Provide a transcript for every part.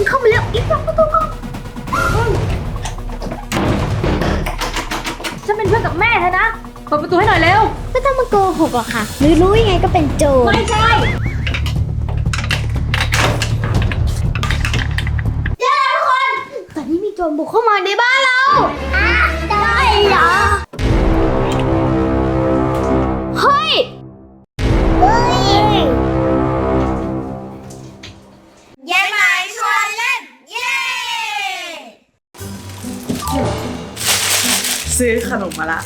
มันเข้ามาแล้วอีกสองประตูก่อนฉันเป็นเพื่อนกับแม่เธอนะเปิดประตูให้หน่อยเร็ว ไม่ต้องมาโกหกหรอกค่ะหรือรู้ยังไงก็เป็นโจรไม่ใช่เย้ทุกคนตอนนี้มีโจรบุกเข้ามาในบ้านเรา ซื้อขนมมาละ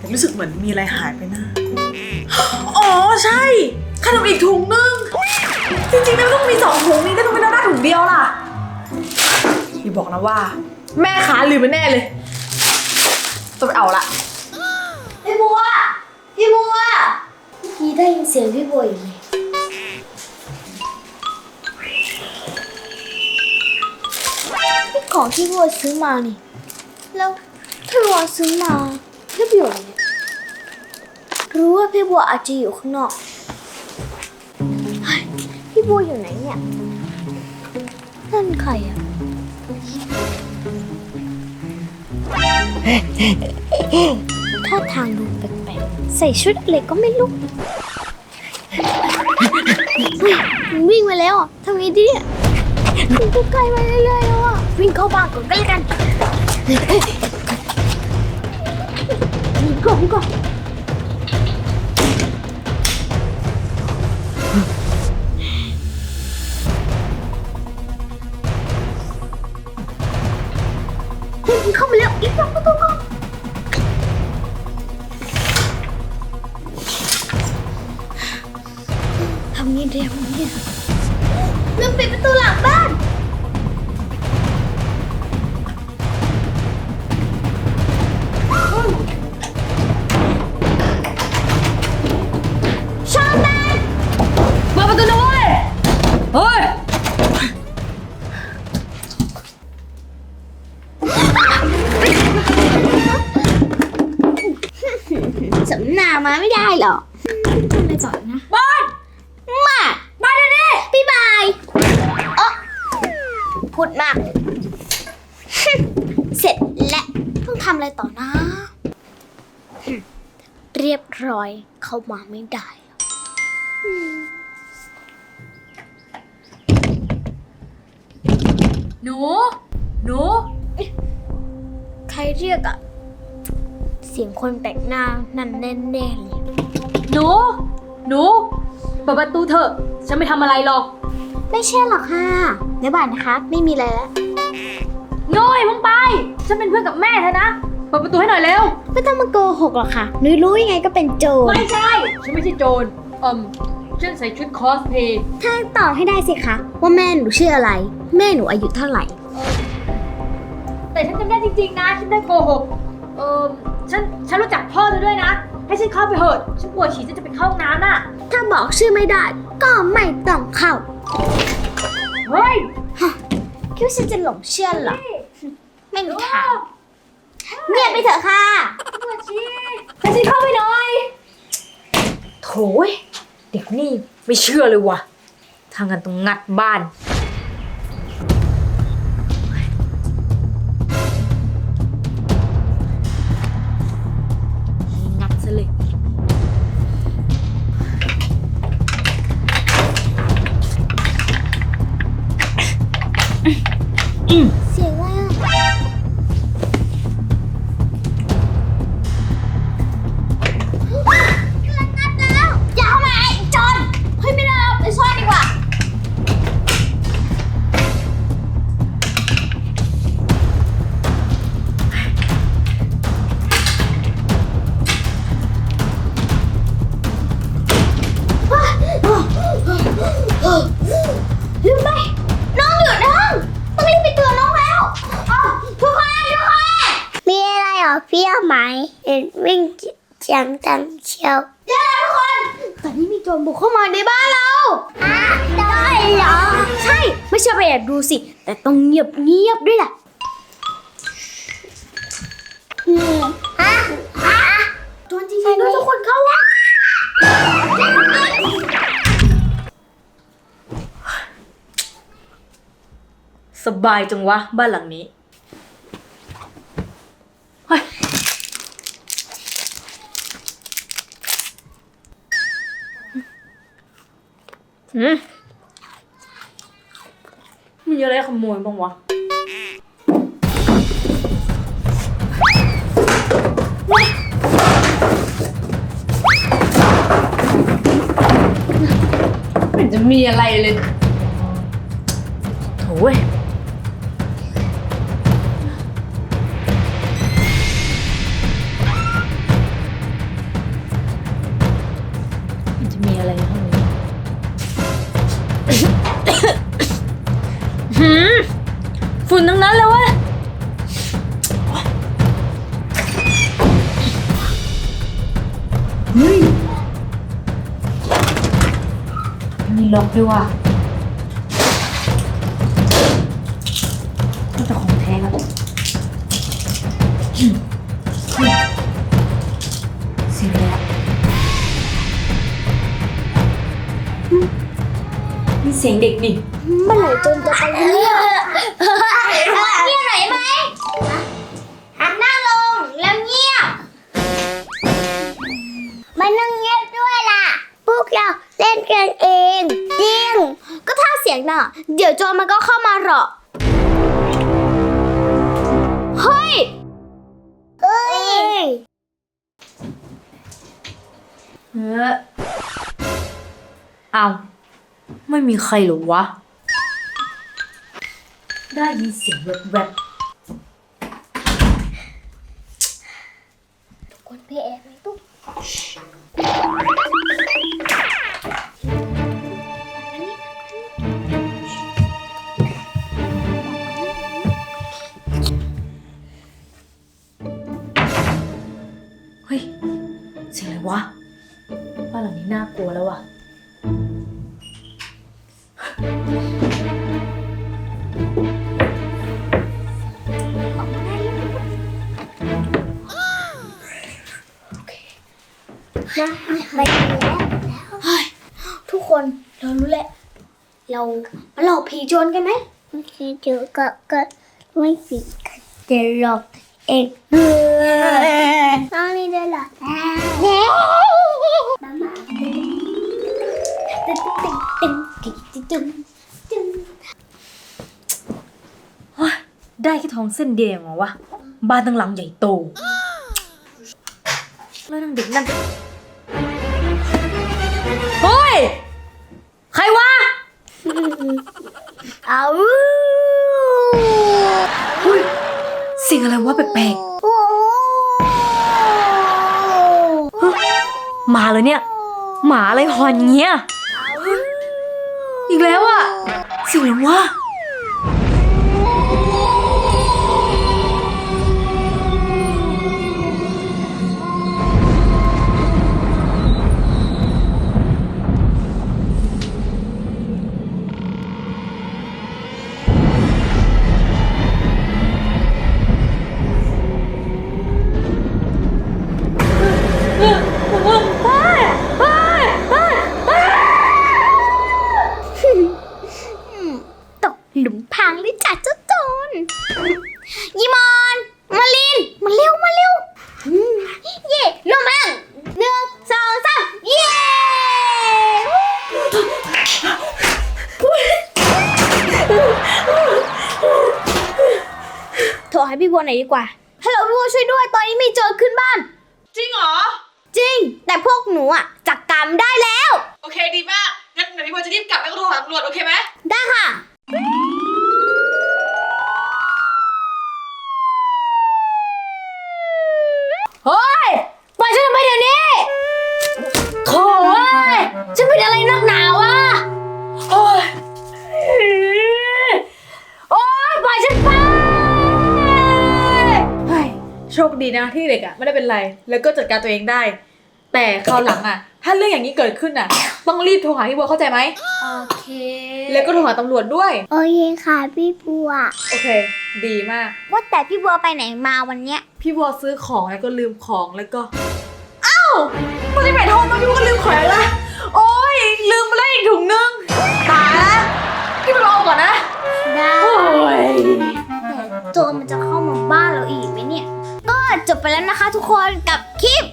ผมรู้สึกเหมือนมีอะไรหายไปนะอ๋อใช่ ขนมอีกถุงนึง จริงๆ แล้วต้องมีสองถุงนี่ก็ต้องเป็นได้ถุงเดียวล่ะอย่าบอกนะว่า แม่ค้าลืมไปแน่เลยต้องไปเอาละพี่บัว พี่บัวเมื่อกี้ได้ยินเสียงพี่บัวอยู่เลย ของที่บัวซื้อมานี่ แล้วพี่บัวซื้อมาพื่อประโยชน์อะไรเนี่ยรู้ว่าพี่บัวอาจจะอยู่ข้างนอกพี่บัวอยู่ไหนเนี่ยนั่นใครอะท่าทางดูแปลกๆใส่ชุดอะไรก็ไม่รู้วิ่งมาแล้วทำไงดีเนี่ยใกล้มาเรื่อยๆ เข้าบ้านก่อนก็แล้วกันวิ่งก่อนวิ่งก่อนเฮ้ยมันเข้ามาแล้วอีกสองประตูก่อนทำนี้เดียวเนี่ยลืมปิดประตูหลังบ้าน หรอกทำไมต่อนะบ้านมาบ้านเดี๋ยวนี้พี่บายเออพูดมาก เสร็จและต้องทำอะไรต่อนะ เรียบร้อยเข้ามาไม่ได้หรอกหนู หนู ใครเรียกอะเสียงคนแปลกหน้านั่นแน่ๆเลยห นู หนูเปิดประตูเถอะ ฉันไม่ทำอะไรหรอกไม่ใช่หรอกค่ะเดี๋ยวบ่ายนะคะ ไม่มีอะไรแล้วน้อยมึงไป ฉันเป็นเพื่อนกับแม่เธอนะ เปิดประตูให้หน่อยเร็ว ไม่ต้องมาโกหกหรอกค่ะหนูรู้ยังไงก็เป็นโจรไม่ใช่ ฉันไม่ใช่โจรเอืมฉันใส่ชุดคอสเพลย์ถ้าตอบให้ได้สิคะว่าแม่หนูชื่ออะไร แม่หนูอายุเท่าไหร่ แต่ฉันจำได้จริงๆนะ ฉันได้โกหก เออฉัน ฉันรู้จักพ่อเธอด้วยนะ ให้ฉันเข้าไปเถอะฉันปวดฉี่ฉันจะไปเข้าห้องน้ำน่ะ ถ้าบอกชื่อไม่ได้ ก็ไม่ต้องเข้า เฮ้ยคิดว่าฉันจะหลงเชื่อเหรอ ไม่มีทางเงียบไปเถอะค่ะ ปวดฉี่ให้ฉันเข้าไปหน่อย โถยเด็กนี่ไม่เชื่อเลยว่ะทางกันต้องงัดบ้าน ปี้ยวไหมเห็นวิ่งเสียงดังเชียวเย้ทุกคน ตอนนี้มีโจรบุกเข้ามาในบ้านเราอะได้เหรอ ใช่ ไม่เชื่อไปแอบดูสิ แต่ต้องเงียบเงียบด้วยล่ะฮะฮะโจรจริงๆด้วยทุกคนเข้าวัสบายจังวะบ้านหลังนี้ อืมมีอะไรขโมยบ้างวะมันจะมีอะไรเลยโอ้ ล็อกด้วยว่ะน่าจะของแท้ครับเสียงอะไรอะนี่เสียงเด็กดิเมื่อไหร่จนจะไปเงียเงียบหน่อยไหมหันหน้าลงแล้วเงียบ มันต้องเงียบด้วยล่ะพวกเรา เล่นกันเองจริงก็ถ้าเสียงน่ะ เดี๋ยวโจรมันก็เข้ามาหรอกเฮ้ยเอ้ยเออเอาไม่มีใครเหรอวะ ได้ยินเสียงแวบคนพี่แอร์ไม่ตุ๊ก น่ากลัวแล้วว่ะนะไปแล้วเฮ้ยทุกคนเรารู้แหละ เรามาหลอกผีโจรกันไหมโอเคเดี๋ยวก็ก็ไม่ผิดกันเดี๋ยวหลอก เองน้องนี่เดี๋ยวหลอกแน่มามาตึ๊งตึ๊งตึ๊งตึ๊งตึ๊งตึ๊งได้แค่ทองเส้นเดียวเหรอวะบ้านตั้งหลังใหญ่โต แล้วนางเด็กนั่นเฮ้ย ใครวะ เอาเสียงอะไรวะแปลกๆมาเลยเนี่ย หมาอะไรหอนเงี้ย อีกแล้วอะเสียงอะไรวะ โทรให้พี่บัวหน่อยดีกว่าฮัลโหลพี่บัวช่วยด้วย ตอนนี้มีโจรขึ้นบ้าน จริงเหรอ จริง แต่พวกหนูอะจัดการได้แล้ว โอเคดีมาก งั้นเดี๋ยวพี่บัวจะรีบกลับแล้วก็โทรหาตำรวจโอเคไหมได้ค่ะ เฮ้ยปล่อยฉันทำไมเดี๋ยวนี้โถ่เว้ยฉันเป็นอะไรนักหนา โชคดีนะที่เด็กอะไม่ได้เป็นไร แล้วก็จัดการตัวเองได้ แต่คราวหลังอะถ้าเรื่องอย่างนี้เกิดขึ้นอะต้องรีบโทรหาพี่บัวเข้าใจไหม โอเคแล้วก็โทรหาตำรวจด้วย โอเคค่ะพี่บัว โอเค ดีมาก ว่าแต่พี่บัวไปไหนมาวันเนี้ย พี่บัวซื้อของแล้วก็ลืมของแล้วก็อ้าวไม่ได้หมายโทรมาพี่บัวก็ลืมของละโอ๊ยลืมไปแล้วอีกถุงนึงตายละพี่ไปรอก่อนนะได้โอ้ยโจรมันจะเข้ามา จบไปแล้วนะคะทุกคนกับคลิป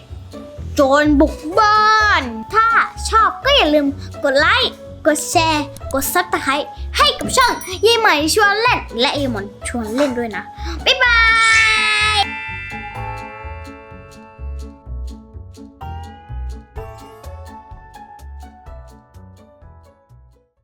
โจรบุกบ้าน ถ้าชอบก็อย่าลืมกดไลค์ กดแชร์ กดซับสไครต์ให้กับช่องยายใหม่ชวนเล่น และยายหมอนชวนเล่นด้วยนะ บ๊ายบาย